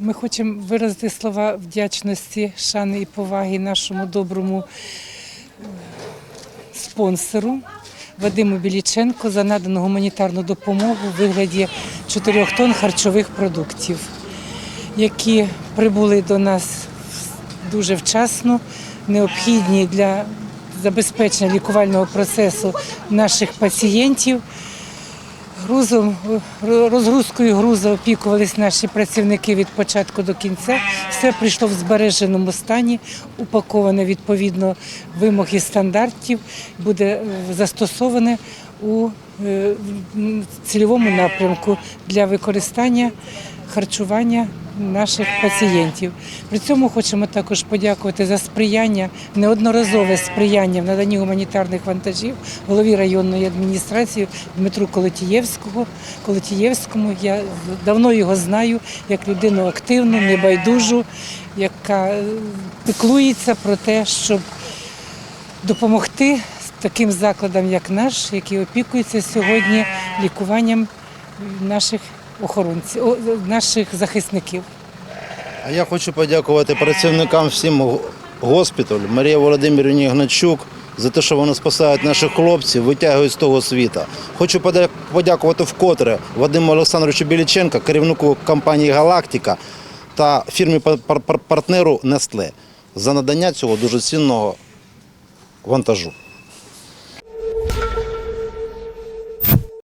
Ми хочемо виразити слова вдячності, шани і поваги нашому доброму спонсору Вадиму Біліченко за надану гуманітарну допомогу у вигляді 4 тонн харчових продуктів, які прибули до нас дуже вчасно, необхідні для забезпечення лікувального процесу наших пацієнтів. Грузом, розгрузкою грузу опікувались наші працівники від початку до кінця. Все прийшло в збереженому стані, упаковане відповідно вимог і стандартів, буде е, застосоване у е, цільовому напрямку для використання харчування наших пацієнтів. При цьому хочемо також подякувати за сприяння, неодноразове сприяння в наданні гуманітарних вантажів голові районної адміністрації Дмитру Колотієвського. Колотієвському. Я давно його знаю як людину активну, небайдужу, яка е, піклується про те, щоб допомогти таким закладам, як наш, які опікуються сьогодні лікуванням наших охоронців, наших захисників. А я хочу подякувати працівникам всім госпіталю, Марії Володимирівні Гначук за те, що вони спасають наших хлопців, витягують з того світа. Хочу подякувати вкотре Вадиму Олександровичу Біліченка, керівнику компанії Галактика та фірмі пар- пар- партнеру Нестле за надання цього дуже цінного вантажу.